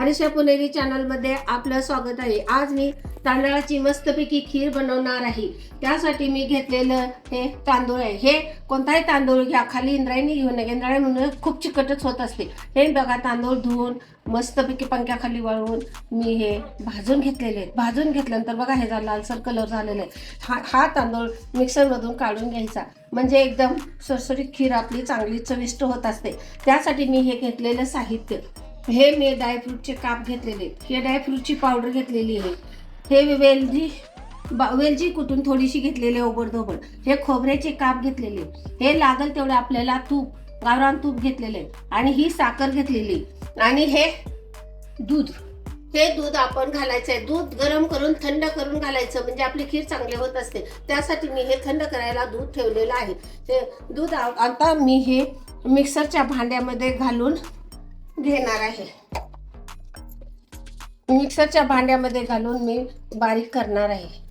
हरिषा पुणेरी चॅनलमध्ये आपलं स्वागत आहे. आज मी तांदळाची मस्तपैकी खीर बनवणार आहे. त्यासाठी मी घेतलेलं हे तांदूळ आहे. हे कोणताही तांदूळ घ्या खाली इंद्रायणी घेऊ नये इंद्रायणी म्हणून खूप चिकटच होत असते. हे बघा तांदूळ धुवून मस्तपैकी पंख्याखाली वळवून मी हे भाजून घेतलेले आहेत. भाजून घेतल्यानंतर बघा हे जा लालसर कलर झालेला आहे. हा हा तांदूळ मिक्सरमधून काढून घ्यायचा. म्हणजे एकदम सरसरीत खीर आपली चांगली चविष्ट होत असते. त्यासाठी मी हे घेतलेलं साहित्य. हे मी ड्रायफ्रूटचे काप घेतलेले हे ड्रायफ्रूटची पावडर घेतलेली आहे. हे वेलजी बा- वेलजी कुठून थोडीशी घेतलेली ओबडधोबड हे खोबऱ्याचे काप घेतलेले हे लागल तेवढं आपल्याला तूप गावरान तूप घेतलेलं आहे. आणि ही साखर घेतलेली आणि हे दूध. हे दूध आपण घालायचं आहे. दूध गरम करून थंड करून घालायचं. म्हणजे आपली खीर चांगली होत असते. त्यासाठी मी हे थंड करायला दूध ठेवलेलं आहे. हे दूध आता मी हे मिक्सरच्या भांड्यामध्ये घालून घेणार आहे. मिक्सरच्या भांड्यामध्ये घालून मी बारीक करणार आहे.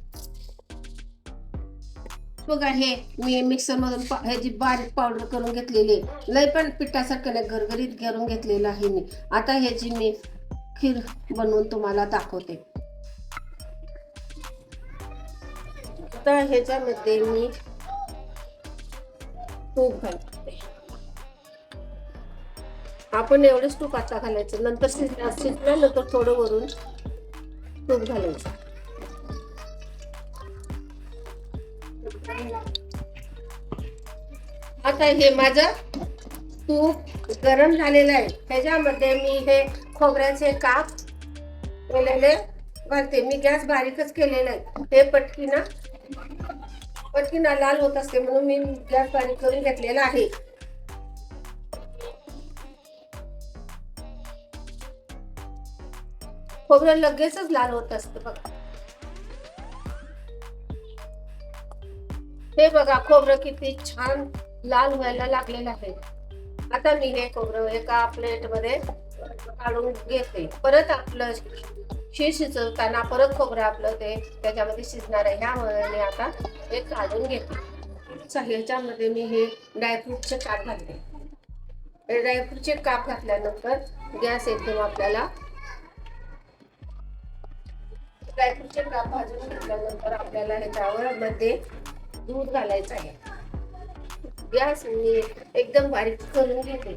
बघा हे मी मिक्सर मधून पा- ह्याची बारीक पावडर करून घेतलेली आहे. लय पण पिठासारखं गरगरीत करून घेतलेलं आहे मी. आता ह्याची मी खीर बनवून तुम्हाला दाखवते. तर ह्याच्यामध्ये मी तूप घालते. आपण एवढेच तूप आता घालायचं. नंतर शिजल्या शिजल्यानंतर थोडं वरून तूप घालायचं. आता हे माझं तूप गरम झालेलं आहे. त्याच्यामध्ये मी हे खोबऱ्याचे काप केलेले घालते मी गॅस बारीकच केलेला आहे. हे पटकीना पटकीना लाल होत असते म्हणून मी गॅस बारीक करून घेतलेला आहे. खोबरं लगेचच लाल होत असतं बघा. हे बघा खोबरं किती छान लाल व्हायला लागलेलं आहे. आता मी हे खोबरं एका प्लेटमध्ये काढून घेते. परत आपलं शीर शिजवताना परत खोबरं आपलं ते त्याच्यामध्ये शिजणार आहे. ह्यामुळे मी आता हे काढून घेते. ह्याच्यामध्ये मी हे ड्रायफ्रूटचे काप घालते. ड्रायफ्रूटचे काप घातल्यानंतर गॅस एकदम आपल्याला. ड्रायफ्रूटचे काप भाजून घेतल्यानंतर आपल्याला ह्याच्यावर मध्ये दूध घालायचं आहे. गॅस मी एकदम बारीक करून घेते.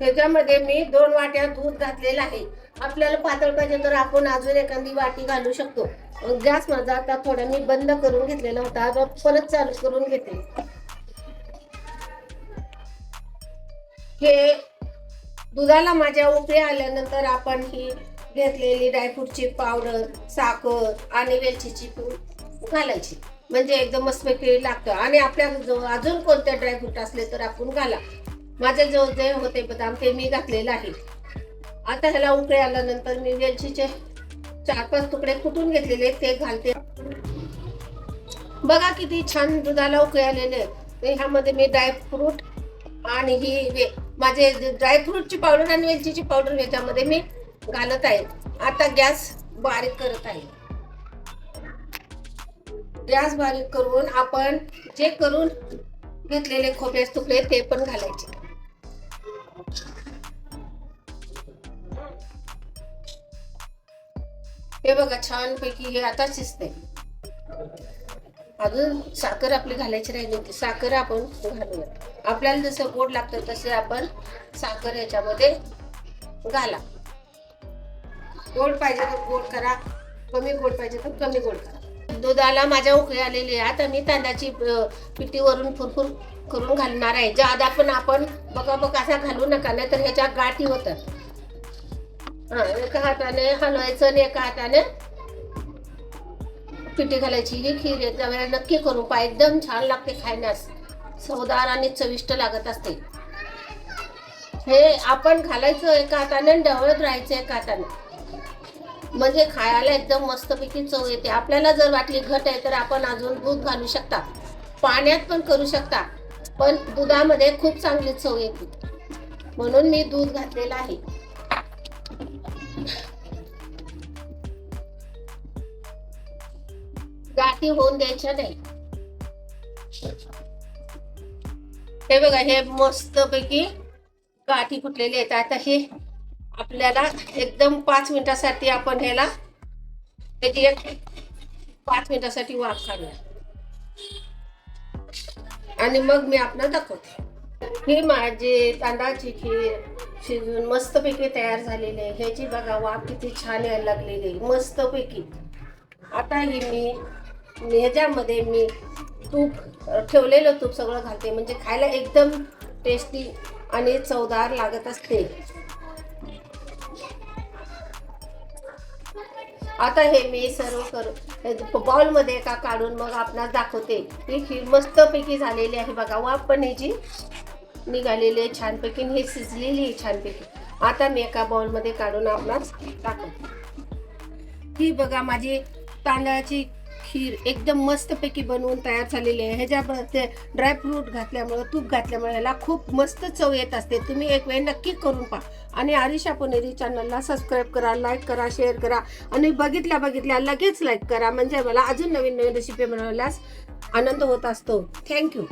ह्याच्यामध्ये मी दोन वाट्या दूध घातलेलं आहे. आपल्याला पातळ पाहिजे तर आपण अजून एखादी वाटी घालू शकतो. गॅस माझा आता थोडा मी बंद करून घेतलेला होता. आता परत चालू करून घेते. हे दुधाला माझ्या उकळी आल्यानंतर आपण ही घेतलेली ड्रायफ्रूटची पावडर साखर आणि वेलचीची पूड घालायची. म्हणजे एकदम मस्तपैकी लागतं. आणि आपल्या अजून कोणते ड्रायफ्रूट असले तर आपण घाला. माझे जो जे होते बदाम ते मी घातलेलं आहे. आता ह्याला उकळे आल्यानंतर मी वेलचीचे चार पाच तुकडे कुटून घेतलेले ते घालते. बघा किती छान दुधाला उकळे आलेले ह्यामध्ये मी ड्रायफ्रूट आणि ही वे माझे ड्रायफ्रूटची पावडर आणि वेलचीची पावडर याच्यामध्ये मी घालत आहे. आता गॅस बारीक करत आहे. गॅस बारीक करून आपण जे करून घेतलेले खोबऱ्याचे तुकडे ते पण घालायचे. हे बघा छान पैकी हे आता शिजते अजून साखर आपली घालायची राहिली होती. साखर आपण घालूया. आपल्याला जसं गोड लागतं तसे आपण साखर याच्यामध्ये घाला. गोड पाहिजे तर गोड करा. कमी गोड पाहिजे तर कमी गोड करा. दुधाला माझ्या उकळी आलेली आहे. आता मी तांदळाची पिठीवरून पिठी वरून फुरफुर करून घालणार आहे. ज्यादा पण आपण बघा बघा असा घालू नका. नाही तर ह्याच्या गाठी होतात. हां एका हाताने हलवायचं आणि एका हाताने पिठी घालायची. ही खीर एकदा नक्की करून पहा. एकदम छान लागते खाण्यास चवदार आणि चविष्ट लागत असते. हे आपण घालायचं एका हाताने ढवळत राहायचं एका हाताने. म्हणजे खायला एकदम मस्तपैकी चव येते. आपल्याला जर वाटली घट आहे तर आपण अजून दूध घालू शकता. पाण्यात पण करू शकता. पण दुधामध्ये खूप चांगली चव येते. म्हणून मी दूध घातलेलं आहे. गाठी होऊन द्यायच्या नाही. हे बघा हे मस्त पैकी गाठी फुटलेली आहेत. आता हे आपल्याला एकदम पाच मिनिटासाठी आपण ह्याला त्याची एक पाच मिनिटासाठी वाफ काढूया. आणि मग मी आपल्याला दाखवते. ही माझी तांदळाची खीर शिजून मस्तपैकी तयार झालेली आहे. ह्याची बघा वाफ किती छान यायला लागलेली आहे. मस्तपैकी. आता ही मी ह्याच्यामध्ये मी तूप ठेवलेलं तूप सगळं घालते. म्हणजे खायला एकदम टेस्टी आणि चवदार लागत असते. आता हे मी सर्व करू बॉलमध्ये का काढून मग आपणास दाखवते. ही खीर मस्तपैकी झालेली आहे बघा. वाफ पण ह्याची निघालेली आहे छानपैकी हे शिजलेली आहे छानपैकी. आता मी एका बॉलमध्ये काढून आपणास दाखवते. ही बघा माझी तांदळाची खीर एकदम मस्तपैकी बनवून तयार झालेली आहे. ह्याच्यामध्ये ड्रायफ्रूट घातल्यामुळं तूप घातल्यामुळे ह्याला खूप मस्त चव येत असते. तुम्ही एक वेळ नक्की करून पहा. आणि आरिशा पुणेरी चॅनलला सबस्क्राईब करा लाईक करा शेअर करा. आणि बघितल्या बघितल्या लगेच लाईक करा. म्हणजे मला अजून नवीन नवीन रेसिपी बनवल्यास आनंद होत असतो. थँक्यू